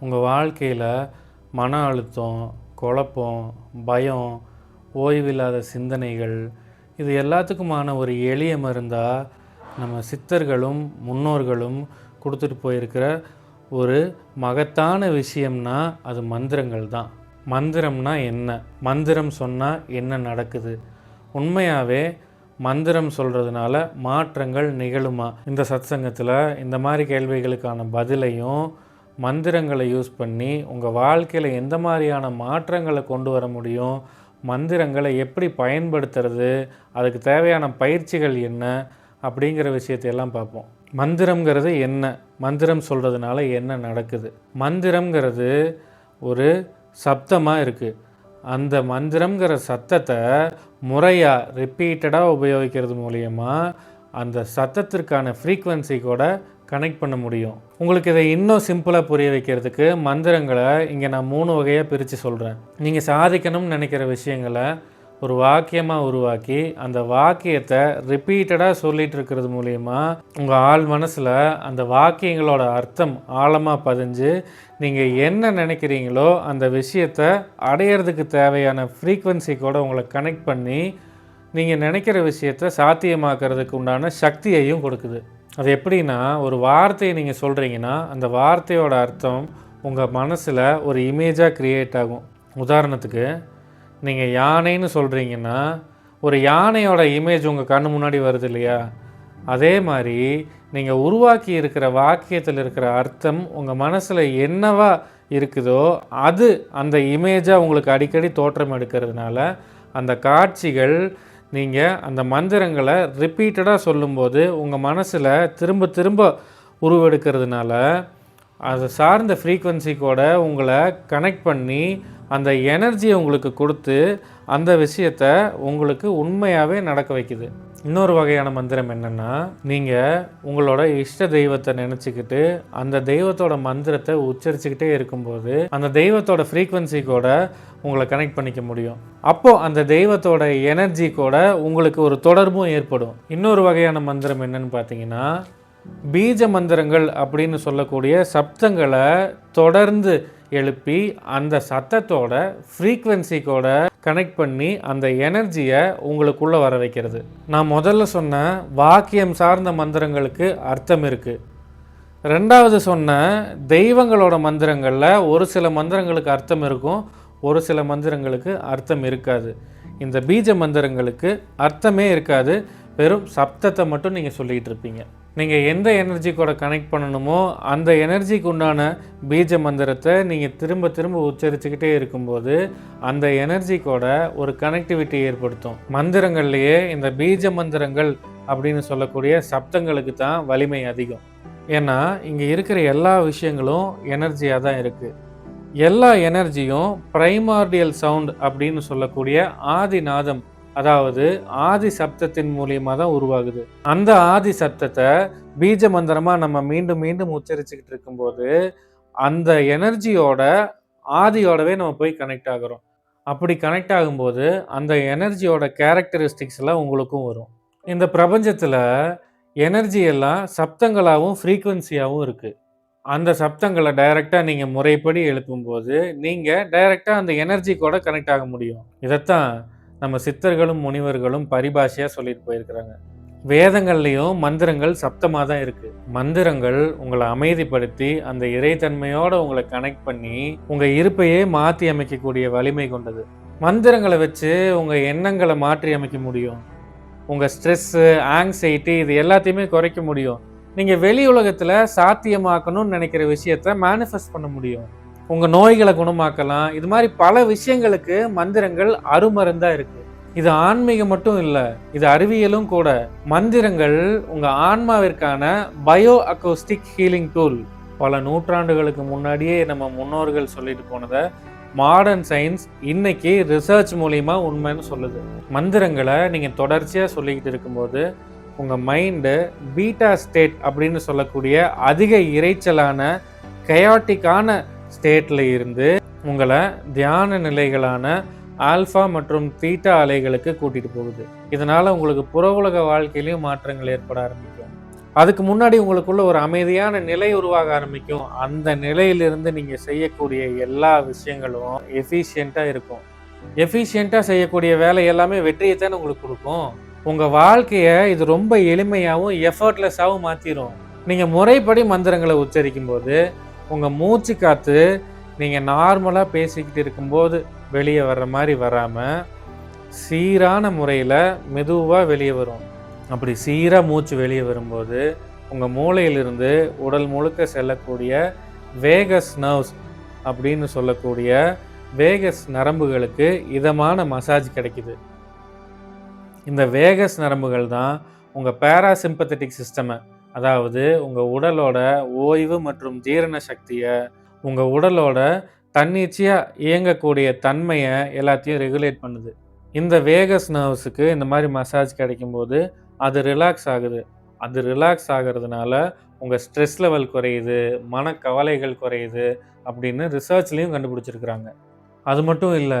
உங்கள் வாழ்க்கையில் மன அழுத்தம் குழப்பம் பயம் ஓய்வில்லாத சிந்தனைகள் இது எல்லாத்துக்குமான ஒரு எளிய மருந்தாக நம்ம சித்தர்களும் முன்னோர்களும் கொடுத்துட்டு போயிருக்கிற ஒரு மகத்தான விஷயம்னா அது மந்திரங்கள் தான். மந்திரம்னா என்ன? மந்திரம் சொன்னால் என்ன நடக்குது? உண்மையாகவே மந்திரம் சொல்கிறதுனால மாற்றங்கள் நிகழுமா? இந்த சத்சங்கத்தில் இந்த மாதிரி கேள்விகளுக்கான பதிலையும் மந்திரங்களை யூஸ் பண்ணி உங்கள் வாழ்க்கையில் எந்த மாதிரியான மாற்றங்களை கொண்டு வர முடியும்? மந்திரங்களை எப்படி பயன்படுத்துறது? அதுக்கு தேவையான பயிற்சிகள் என்ன? அப்படிங்கிற விஷயத்தையெல்லாம் பார்ப்போம். மந்திரம்ங்கிறது என்ன? மந்திரம் சொல்கிறதுனால என்ன நடக்குது? மந்திரம்ங்கிறது ஒரு சப்தமாக இருக்குது அந்த மந்திரம்ங்கிற சத்தத்தை முறையாக ரிப்பீட்டடாக உபயோகிக்கிறது மூலயமா அந்த சத்தத்திற்கான ஃப்ரீக்குவென்சி கூட கனெக்ட் பண்ண முடியும். உங்களுக்கு இதை இன்னும் சிம்பிளாக புரிய வைக்கிறதுக்கு மந்திரங்களை இங்கே நான் மூணு வகையாக பிரித்து சொல்கிறேன் நீங்கள் சாதிக்கணும்னு நினைக்கிற விஷயங்களை ஒரு வாக்கியமாக உருவாக்கி அந்த வாக்கியத்தை ரிப்பீட்டடாக சொல்லிட்டு இருக்கிறது மூலயமா உங்கள் ஆள் மனசில் அந்த வாக்கியங்களோட அர்த்தம் ஆழமாக பதிஞ்சு நீங்கள் என்ன நினைக்கிறீங்களோ அந்த விஷயத்தை அடையிறதுக்கு தேவையான ஃப்ரீக்குவென்சி கூட உங்களை கனெக்ட் பண்ணி நீங்கள் நினைக்கிற விஷயத்தை சாத்தியமாக்குறதுக்கு உண்டான சக்தியையும் கொடுக்குது. அது எப்படின்னா ஒரு வார்த்தையை நீங்கள் சொல்கிறீங்கன்னா அந்த வார்த்தையோட அர்த்தம் உங்கள் மனசில் ஒரு இமேஜாக க்ரியேட் ஆகும். உதாரணத்துக்கு நீங்கள் யானைன்னு சொல்கிறீங்கன்னா ஒரு யானையோட இமேஜ் உங்கள் கண்ணு முன்னாடி வருது இல்லையா? அதே மாதிரி நீங்கள் உருவாக்கி இருக்கிற வாக்கியத்தில் இருக்கிற அர்த்தம் உங்கள் மனசில் என்னவா இருக்குதோ அது அந்த இமேஜாக உங்களுக்கு அடிக்கடி தோற்றம் எடுக்கிறதுனால அந்த காட்சிகள் நீங்கள் அந்த மந்திரங்களை ரிப்பீட்டடாக சொல்லும்போது உங்கள் மனசில் திரும்ப திரும்ப உருவெடுக்கிறதுனால அதை சார்ந்த ஃப்ரீக்குவென்சி கூட உங்களை கனெக்ட் பண்ணி அந்த எனர்ஜியை உங்களுக்கு கொடுத்து அந்த விஷயத்த உங்களுக்கு உண்மையாகவே நடக்க வைக்குது. இன்னொரு வகையான மந்திரம் என்னென்னா நீங்கள் உங்களோட இஷ்ட தெய்வத்தை நினச்சிக்கிட்டு அந்த தெய்வத்தோட மந்திரத்தை உச்சரிச்சுக்கிட்டே இருக்கும்போது அந்த தெய்வத்தோட ஃப்ரீக்குவென்சி கூட உங்களை கனெக்ட் பண்ணிக்க முடியும். அப்போது அந்த தெய்வத்தோட எனர்ஜி கூட உங்களுக்கு ஒரு தொடர்பும் ஏற்படும். இன்னொரு வகையான மந்திரம் என்னன்னு பார்த்தீங்கன்னா பீஜ மந்திரங்கள் அப்படின்னு சொல்லக்கூடிய சப்தங்களை தொடர்ந்து எழுப்பி அந்த சத்தத்தோட ஃப்ரீக்வன்சிக்கோட கனெக்ட் பண்ணி அந்த எனர்ஜியை உங்களுக்குள்ளே வர வைக்கிறது. நான் முதல்ல சொன்ன வாக்கியம் சார்ந்த மந்திரங்களுக்கு அர்த்தம் இருக்குது ரெண்டாவது சொன்ன தெய்வங்களோட மந்திரங்களில் ஒரு சில மந்திரங்களுக்கு அர்த்தம் இருக்கும் ஒரு சில மந்திரங்களுக்கு அர்த்தம் இருக்காது. இந்த பீஜ மந்திரங்களுக்கு அர்த்தமே இருக்காது. வெறும் சப்தத்தை மட்டும் நீங்கள் சொல்லிகிட்டு இருப்பீங்க. நீங்கள் எந்த எனர்ஜி கூட கனெக்ட் பண்ணணுமோ அந்த எனர்ஜிக்கு உண்டான பீஜ மந்திரத்தை நீங்கள் திரும்ப திரும்ப உச்சரிச்சுக்கிட்டே இருக்கும்போது அந்த எனர்ஜி கூட ஒரு கனெக்டிவிட்டி ஏற்படுத்தும். மந்திரங்கள்லேயே இந்த பீஜ மந்திரங்கள் அப்படின்னு சொல்லக்கூடிய சப்தங்களுக்கு தான் வலிமை அதிகம். ஏன்னா இங்கே இருக்கிற எல்லா விஷயங்களும் எனர்ஜியாக தான் இருக்குது எல்லா எனர்ஜியும் ப்ரைமார்டியல் சவுண்ட் அப்படின்னு சொல்லக்கூடிய ஆதிநாதம் அதாவது ஆதி சப்தத்தின் மூலியமாக தான் உருவாகுது. அந்த ஆதி சப்தத்தை பீஜ மந்திரமாக நம்ம மீண்டும் மீண்டும் உச்சரிச்சுக்கிட்டு இருக்கும்போது அந்த எனர்ஜியோட ஆதியோடவே நம்ம போய் கனெக்ட் ஆகிறோம். அப்படி கனெக்ட் ஆகும்போது அந்த எனர்ஜியோட கேரக்டரிஸ்டிக்ஸ் எல்லாம் உங்களுக்கும் வரும். இந்த பிரபஞ்சத்தில் எனர்ஜி எல்லாம் சப்தங்களாகவும் ஃப்ரீக்குவென்சியாகவும் இருக்குது அந்த சப்தங்களை டைரெக்டாக நீங்கள் முறைப்படி எழுப்பும்போது நீங்கள் டைரெக்டாக அந்த எனர்ஜி கூட கனெக்ட் ஆக முடியும். இதைத்தான் நம்ம சித்தர்களும் முனிவர்களும் பரிபாஷையாக சொல்லிட்டு போயிருக்கிறாங்க. வேதங்கள்லேயும் மந்திரங்கள் சப்தமாக தான் இருக்குது மந்திரங்கள் உங்களை அமைதிப்படுத்தி அந்த இறைத்தன்மையோடு உங்களை கனெக்ட் பண்ணி உங்கள் இருப்பையே மாற்றி அமைக்கக்கூடிய வலிமை கொண்டது. மந்திரங்களை வச்சு உங்கள் எண்ணங்களை மாற்றி அமைக்க முடியும். உங்கள் ஸ்ட்ரெஸ்ஸு ஆங்ஸைட்டி இது எல்லாத்தையுமே குறைக்க முடியும். நீங்கள் வெளி உலகத்தில் சாத்தியமாக்கணும்னு நினைக்கிற விஷயத்த மேனிஃபெஸ்ட் பண்ண முடியும். உங்கள் நோய்களை குணமாக்கலாம். இது மாதிரி பல விஷயங்களுக்கு மந்திரங்கள் அருமருந்தாக இருக்குது இது ஆன்மீகம் மட்டும் இல்லை இது அறிவியலும் கூட. மந்திரங்கள் உங்கள் ஆன்மாவிற்கான பயோ அக்கோஸ்டிக் ஹீலிங் டூல். பல நூற்றாண்டுகளுக்கு முன்னாடியே நம்ம முன்னோர்கள் சொல்லிட்டு போனதை மாடர்ன் சயின்ஸ் இன்னைக்கு ரிசர்ச் மூலிமா உண்மைன்னு சொல்லுது. மந்திரங்களை நீங்கள் தொடர்ச்சியாக சொல்லிக்கிட்டு இருக்கும்போது உங்கள் மைண்டு பீட்டா ஸ்டேட் அப்படின்னு சொல்லக்கூடிய அதிக இறைச்சலான கயாட்டிக்கான ஸ்டேட்டில் இருந்து உங்களை தியான நிலைகளான ஆல்ஃபா மற்றும் தீட்டா அலைகளுக்கு கூட்டிகிட்டு போகுது. இதனால் உங்களுக்கு புற உலக வாழ்க்கையிலையும் மாற்றங்கள் ஏற்பட ஆரம்பிக்கும். அதுக்கு முன்னாடி உங்களுக்குள்ள ஒரு அமைதியான நிலை உருவாக ஆரம்பிக்கும். அந்த நிலையிலிருந்து நீங்கள் செய்யக்கூடிய எல்லா விஷயங்களும் எஃபிஷியண்ட்டாக இருக்கும். எஃபிஷியண்ட்டாக செய்யக்கூடிய வேலை எல்லாமே வெற்றியை தானே உங்களுக்கு கொடுக்கும். உங்கள் வாழ்க்கையை இது ரொம்ப எளிமையாகவும் எஃபர்ட்லெஸ்ஸாகவும் மாற்றிடும் நீங்கள் முறைப்படி மந்திரங்களை உச்சரிக்கும் போது உங்கள் மூச்சு காற்று நீங்கள் நார்மலாக பேசிக்கிட்டு இருக்கும்போது வெளியே வர்ற மாதிரி வராமல் சீரான முறையில் மெதுவாக வெளியே வரும். அப்படி சீராக மூச்சு வெளியே வரும்போது உங்கள் மூளையிலிருந்து உடல் முழுக்க செல்லக்கூடிய வேகஸ் நர்வ்ஸ் அப்படின்னு சொல்லக்கூடிய வேகஸ் நரம்புகளுக்கு இதமான மசாஜ் கிடைக்குது. இந்த வேகஸ் நரம்புகள் தான் உங்கள் பேராசிம்பத்தட்டிக் சிஸ்டமை அதாவது உங்கள் உடலோட ஓய்வு மற்றும் ஜீரண சக்தியை உங்கள் உடலோட தன்னிச்சையாக இயங்கக்கூடிய தன்மையை எல்லாத்தையும் ரெகுலேட் பண்ணுது. இந்த வேகஸ் நர்வ்ஸுக்கு இந்த மாதிரி மசாஜ் கிடைக்கும்போது அது ரிலாக்ஸ் ஆகுது. அது ரிலாக்ஸ் ஆகிறதுனால உங்கள் ஸ்ட்ரெஸ் லெவல் குறையுது மனக்கவலைகள் குறையுது அப்படின்னு ரிசர்ச்லேயும் கண்டுபிடிச்சிருக்கிறாங்க. அது மட்டும் இல்லை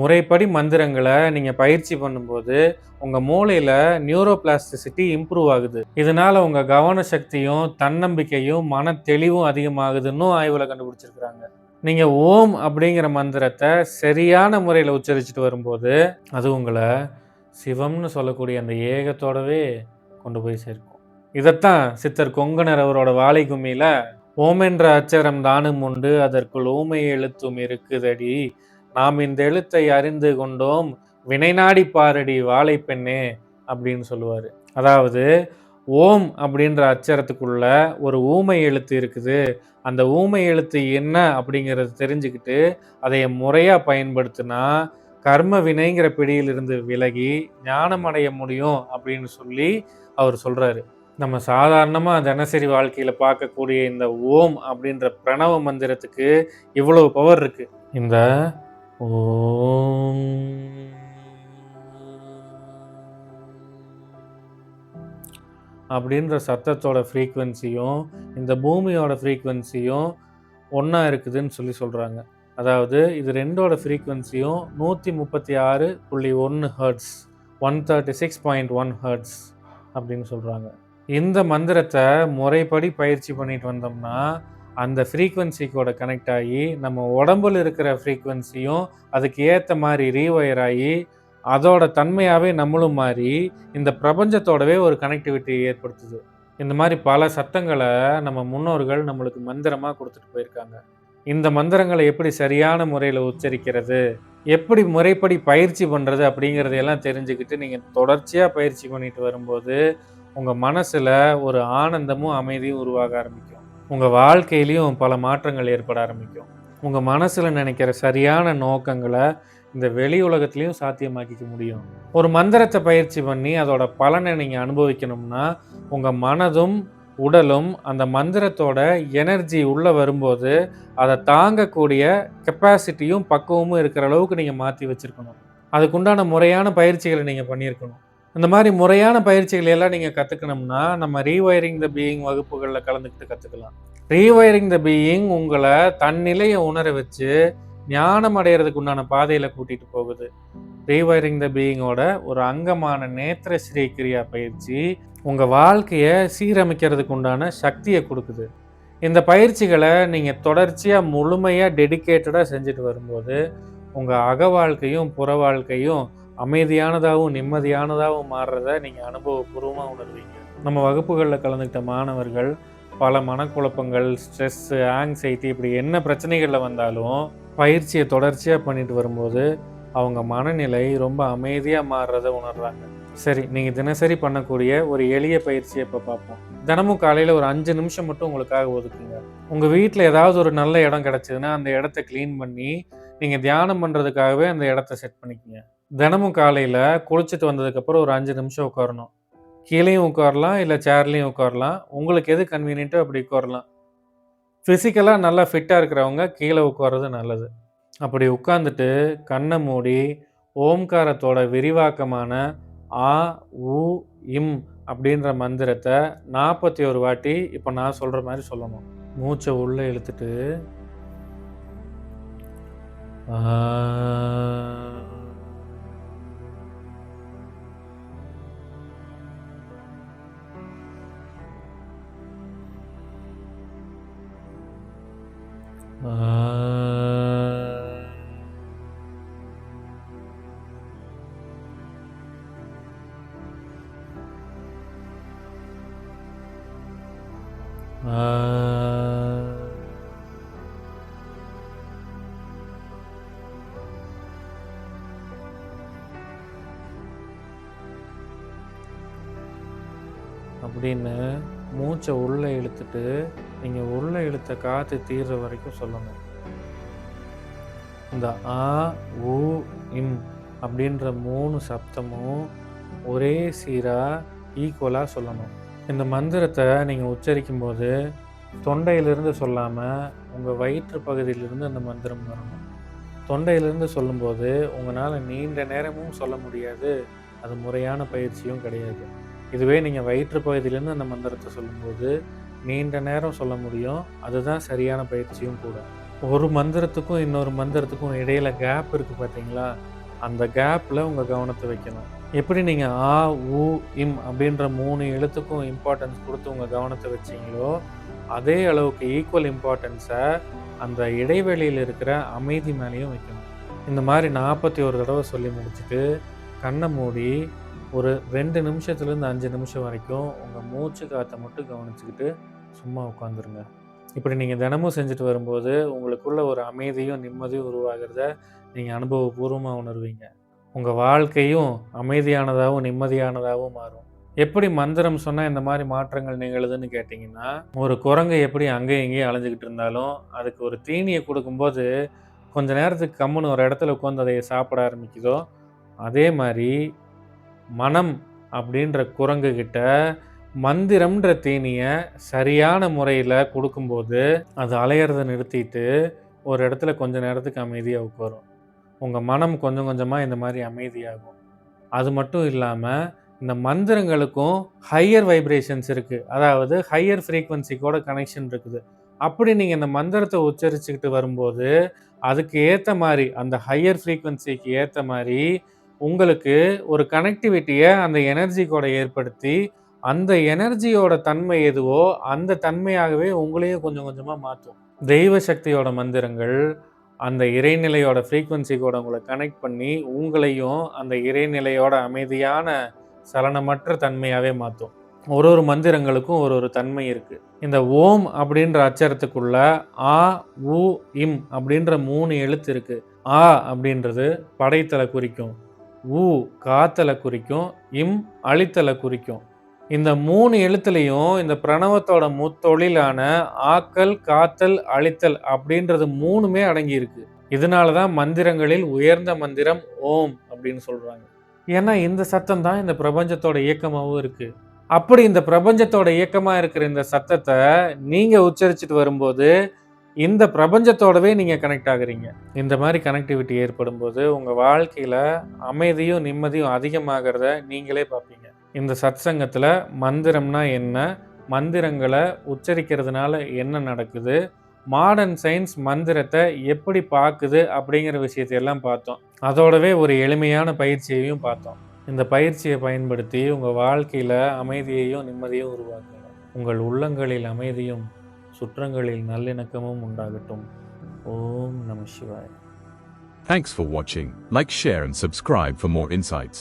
முறைப்படி மந்திரங்களை நீங்கள் பயிற்சி பண்ணும்போது உங்கள் மூளையில் நியூரோபிளாஸ்டிசிட்டி இம்ப்ரூவ் ஆகுது. இதனால் உங்கள் கவன சக்தியும் தன்னம்பிக்கையும் மன தெளிவும் அதிகமாகுதுன்னு ஆய்வில் கண்டுபிடிச்சிருக்கிறாங்க. நீங்கள் ஓம் அப்படிங்கிற மந்திரத்தை சரியான முறையில் உச்சரிச்சுட்டு வரும்போது அது உங்களை சிவம்னு சொல்லக்கூடிய அந்த ஏகத்தோடவே கொண்டு போய் சேர்க்கும். இதைத்தான் சித்தர் கொங்கணர் அவரோட வாழை கும்மியில் ஓம் என்ற அச்சரம் தானும் உண்டு அதற்குள் ஊமை எழுத்தும் இருக்குதடி நாம் இந்த எழுத்தை அறிந்து கொண்டோம். வினை நாடி பாரடி வாழை பெண்ணே அப்படின்னு சொல்லுவார். அதாவது ஓம் அப்படின்ற அச்சரத்துக்குள்ள ஒரு ஊமை எழுத்து இருக்குது. அந்த ஊமை எழுத்து என்ன அப்படிங்கிறத தெரிஞ்சுக்கிட்டு அதை முறையாக பயன்படுத்தினா கர்ம வினைங்கிற பிடியிலிருந்து விலகி ஞானம் அடைய முடியும் அப்படின்னு சொல்லி அவர் சொல்கிறாரு நம்ம சாதாரணமாக தினசரி வாழ்க்கையில் பார்க்கக்கூடிய இந்த ஓம் அப்படின்ற பிரணவ மந்திரத்துக்கு இவ்வளவு பவர் இருக்குது இந்த ஓம். அப்படின்ற சத்தத்தோட ஃப்ரீக்குவென்சியும் இந்த பூமியோட ஃப்ரீக்குவென்சியும் ஒன்றா இருக்குதுன்னு சொல்லி சொல்கிறாங்க அதாவது இது ரெண்டோட ஃப்ரீக்குவென்சியும் நூற்றி முப்பத்தி ஆறு புள்ளி ஒன்று hertz one thirty six point one hertz அப்படின்னு சொல்கிறாங்க இந்த மந்திரத்தை முறைப்படி பயிற்சி பண்ணிட்டு வந்தோம்னா அந்த ஃப்ரீக்குவென்சிக்கோட கனெக்ட் ஆகி நம்ம உடம்புல இருக்கிற ஃப்ரீக்குவென்சியும் அதுக்கு ஏற்ற மாதிரி ரீவயர் ஆகி அதோட தன்மையாகவே நம்மளும் மாறி இந்த பிரபஞ்சத்தோடவே ஒரு கனெக்டிவிட்டி ஏற்படுத்துது. இந்த மாதிரி பல சத்தங்களை நம்ம முன்னோர்கள் நம்மளுக்கு மந்திரமாக கொடுத்துட்டு போயிருக்காங்க. இந்த மந்திரங்களை எப்படி சரியான முறையில் உச்சரிக்கிறது எப்படி முறைப்படி பயிற்சி பண்ணுறது அப்படிங்கிறதையெல்லாம் தெரிஞ்சுக்கிட்டு நீங்கள் தொடர்ச்சியாக பயிற்சி பண்ணிட்டு வரும்போது உங்கள் மனசில் ஒரு ஆனந்தமும் அமைதியும் உருவாக ஆரம்பிக்கும். உங்கள் வாழ்க்கையிலையும் பல மாற்றங்கள் ஏற்பட ஆரம்பிக்கும். உங்கள் மனசில் நினைக்கிற சரியான நோக்கங்களை இந்த வெளி உலகத்துலேயும் சாத்தியமாக்கிக்க முடியும். ஒரு மந்திரத்தை பயிற்சி பண்ணி அதோட பலனை நீங்கள் அனுபவிக்கணும்னா உங்கள் மனதும் உடலும் அந்த மந்திரத்தோட எனர்ஜி உள்ளே வரும்போது அதை தாங்கக்கூடிய கெப்பாசிட்டியும் பக்குவமும் இருக்கிற அளவுக்கு நீங்கள் மாற்றி வச்சுருக்கணும். அதுக்குண்டான முறையான பயிற்சிகளை நீங்கள் பண்ணியிருக்கணும். இந்த மாதிரி முறையான பயிற்சிகள் எல்லாம் நீங்கள் கற்றுக்கணும்னா நம்ம ரீவயரிங் த பீயிங் வகுப்புகளில் கலந்துக்கிட்டு கற்றுக்கலாம் ரீவயரிங் த பீயிங் உங்களை தன்னிலையை உணர வச்சு ஞானம் அடையிறதுக்கு உண்டான பாதையில் கூட்டிகிட்டு போகுது. ரீவயரிங் த பீயிங்கோட ஒரு அங்கமான நேத்திர ஸ்ரீ கிரியா பயிற்சி உங்கள் வாழ்க்கையை சீரமைக்கிறதுக்கு உண்டான சக்தியை கொடுக்குது. இந்த பயிற்சிகளை நீங்கள் தொடர்ச்சியாக முழுமையாக டெடிக்கேட்டடாக செஞ்சுட்டு வரும்போது உங்கள் அக வாழ்க்கையும் புற வாழ்க்கையும் அமைதியானதாகவும் நிம்மதியானதாகவும் மாறுறத நீங்கள் அனுபவபூர்வமாக உணர்வீங்க. நம்ம வகுப்புகளில் கலந்துக்கிட்ட மாணவர்கள் பல மனக்குழப்பங்கள் ஸ்ட்ரெஸ்ஸு ஆங்ஸைட்டி இப்படி என்ன பிரச்சனைகளில் வந்தாலும் பயிற்சியை தொடர்ச்சியாக பண்ணிட்டு வரும்போது அவங்க மனநிலை ரொம்ப அமைதியாக மாறுறத உணர்கிறாங்க சரி நீங்கள் தினசரி பண்ணக்கூடிய ஒரு எளிய பயிற்சியை இப்போ பார்ப்போம். தினமும் காலையில் ஒரு அஞ்சு நிமிஷம் மட்டும் உங்களுக்காக ஒதுக்குங்க. உங்கள் வீட்டில் ஏதாவது ஒரு நல்ல இடம் கிடச்சிதுன்னா அந்த இடத்த க்ளீன் பண்ணி நீங்கள் தியானம் பண்ணுறதுக்காகவே அந்த இடத்த செட் பண்ணிக்கோங்க. தினமும் காலையில் குளிச்சுட்டு வந்ததுக்கப்புறம் ஒரு அஞ்சு நிமிஷம் உட்காரணும். கீழேயும் உட்காரலாம் இல்லை சேர்லேயும் உட்காரலாம். உங்களுக்கு எது கன்வீனியன்ட்டோ அப்படி உட்காரலாம். ஃபிசிக்கலாக நல்லா ஃபிட்டாக இருக்கிறவங்க கீழே உட்கார்றது நல்லது. அப்படி உட்காந்துட்டு கண்ணை மூடி ஓம்காரத்தோட விரிவாக்கமான ஆ உ இம் அப்படின்ற மந்திரத்தை நாற்பத்தி ஒரு வாட்டி இப்போ நான் சொல்கிற மாதிரி சொல்லணும். மூச்சை உள்ளே இழுத்துட்டு ஆ அப்படின்னு மூச்சை உள்ளே இழுத்துட்டு நீங்கள் உள்ளே இழுத்த காற்று தீர்ற வரைக்கும் சொல்லணும் இந்த ஆ உ இம் அப்படின்ற மூணு சப்தமும் ஒரே சீராக ஈக்குவலாக சொல்லணும். இந்த மந்திரத்தை நீங்கள் உச்சரிக்கும் போது தொண்டையிலிருந்து சொல்லாமல் உங்கள் வயிற்று பகுதியிலிருந்து அந்த மந்திரம் வரணும். தொண்டையிலிருந்து சொல்லும்போது உங்களால் நீண்ட நேரமும் சொல்ல முடியாது. அது முறையான பயிற்சியும் கிடையாது. இதுவே நீங்கள் வயிற்று பகுதியிலேருந்து அந்த மந்திரத்தை சொல்லும்போது நீண்ட நேரம் சொல்ல முடியும். அதுதான் சரியான பயிற்சியும் கூட. ஒரு மந்திரத்துக்கும் இன்னொரு மந்திரத்துக்கும் இடையில கேப் இருக்குது பார்த்தீங்களா அந்த கேப்பில் உங்கள் கவனத்தை வைக்கணும். எப்படி நீங்கள் ஆ உ இம் அப்படின்ற மூணு எழுத்துக்கும் இம்பார்ட்டன்ஸ் கொடுத்து உங்கள் கவனத்தை வச்சிங்களோ அதே அளவுக்கு ஈக்குவல் இம்பார்ட்டன்ஸை அந்த இடைவெளியில் இருக்கிற அமைதி மேலேயும் வைக்கணும். இந்த மாதிரி நாற்பத்தி ஒரு தடவை சொல்லி முடிச்சுட்டு கண்ணை மூடி ஒரு ரெண்டு நிமிஷத்துலேருந்து அஞ்சு நிமிஷம் வரைக்கும் உங்கள் மூச்சு காற்றை மட்டும் கவனிச்சுக்கிட்டு சும்மா உட்காந்துருங்க. இப்படி நீங்கள் தினமும் செஞ்சுட்டு வரும்போது உங்களுக்குள்ள ஒரு அமைதியும் நிம்மதியும் உருவாகிறத நீங்கள் அனுபவபூர்வமாக உணர்வீங்க. உங்கள் வாழ்க்கையும் அமைதியானதாகவும் நிம்மதியானதாகவும் மாறும். எப்படி மந்திரம் சொன்னால் இந்த மாதிரி மாற்றங்கள் நிகழுதுன்னு கேட்டிங்கன்னா ஒரு குரங்கு எப்படி அங்கேயும் இங்கேயும் அலைஞ்சிக்கிட்டு இருந்தாலும் அதுக்கு ஒரு தீனியை கொடுக்கும்போது கொஞ்ச நேரத்துக்கு கம்முன்னு ஒரு இடத்துல உட்காந்து அதை சாப்பிட ஆரம்பிக்குதோ அதே மாதிரி மனம் அப்படின்ற குரங்குகிட்ட மந்திரம்ன்ற தீனியை சரியான முறையில் கொடுக்கும்போது அது அலையிறத நிறுத்திட்டு ஒரு இடத்துல கொஞ்ச நேரத்துக்கு அமைதியாக உட்காரும் உங்கள் மனம் கொஞ்சம் கொஞ்சமாக இந்த மாதிரி அமைதியாகும். அது மட்டும் இல்லாமல் இந்த மந்திரங்களுக்கும் ஹையர் வைப்ரேஷன்ஸ் இருக்குது அதாவது ஹையர் ஃப்ரீக்வன்சி கூட கனெக்ஷன் இருக்குது. அப்படி நீங்கள் இந்த மந்திரத்தை உச்சரிச்சுக்கிட்டு வரும்போது அதுக்கு ஏற்ற மாதிரி அந்த ஹையர் ஃப்ரீக்வன்சிக்கு ஏற்ற மாதிரி உங்களுக்கு ஒரு கனெக்டிவிட்டியை அந்த எனர்ஜி கூட ஏற்படுத்தி அந்த எனர்ஜியோட தன்மை எதுவோ அந்த தன்மையாகவே உங்களையும் கொஞ்சம் கொஞ்சமாக மாற்றும். தெய்வ சக்தியோட மந்திரங்கள் அந்த இறைநிலையோட ஃப்ரீக்வன்சி கூட உங்களை கனெக்ட் பண்ணி உங்களையும் அந்த இறைநிலையோட அமைதியான சலனமற்ற தன்மையாகவே மாற்றும். ஒரு ஒரு மந்திரங்களுக்கும் ஒரு ஒரு தன்மை இருக்குது இந்த ஓம் அப்படின்ற அச்சரத்துக்குள்ள ஆ உ இம் அப்படின்ற மூணு எழுத்து இருக்குது ஆ அப்படின்றது படைத்தலை குறிக்கும். ஊ காத்தலை குறிக்கும் இம் அழித்தலை குறிக்கும். இந்த மூணு எழுத்துலையும் இந்த பிரணவத்தோட முத்தொழிலான ஆக்கல் காத்தல் அழித்தல் அப்படின்றது மூணுமே அடங்கியிருக்கு. இதனால தான் மந்திரங்களில் உயர்ந்த மந்திரம் ஓம் அப்படின்னு சொல்கிறாங்க ஏன்னா இந்த சத்தம் தான் இந்த பிரபஞ்சத்தோட இயக்கமாகவும் இருக்குது அப்படி இந்த பிரபஞ்சத்தோட இயக்கமாக இருக்கிற இந்த சத்தத்தை நீங்கள் உச்சரிச்சுட்டு வரும்போது இந்த பிரபஞ்சத்தோடவே நீங்கள் கனெக்ட் ஆகுறீங்க. இந்த மாதிரி கனெக்டிவிட்டி ஏற்படும் போது உங்கள் வாழ்க்கையில் அமைதியும் நிம்மதியும் அதிகமாகிறத நீங்களே பார்ப்பீங்க. இந்த சத் சங்கத்தில் மந்திரம்னா என்ன? மந்திரங்களை உச்சரிக்கிறதுனால என்ன நடக்குது? மாடர்ன் சயின்ஸ் மந்திரத்தை எப்படி பார்க்குது அப்படிங்கிற விஷயத்தையெல்லாம் பார்த்தோம். அதோடவே ஒரு எளிமையான பயிற்சியையும் பார்த்தோம். இந்த பயிற்சியை பயன்படுத்தி உங்கள் வாழ்க்கையில் அமைதியையும் நிம்மதியும் உருவாக்குங்க. உங்கள் உள்ளங்களில் அமைதியும் சுற்றங்களில் நல்லிணக்கமும் உண்டாகட்டும் ஓம் நம சிவாய் Thanks for watching. Like, share, and subscribe for more insights.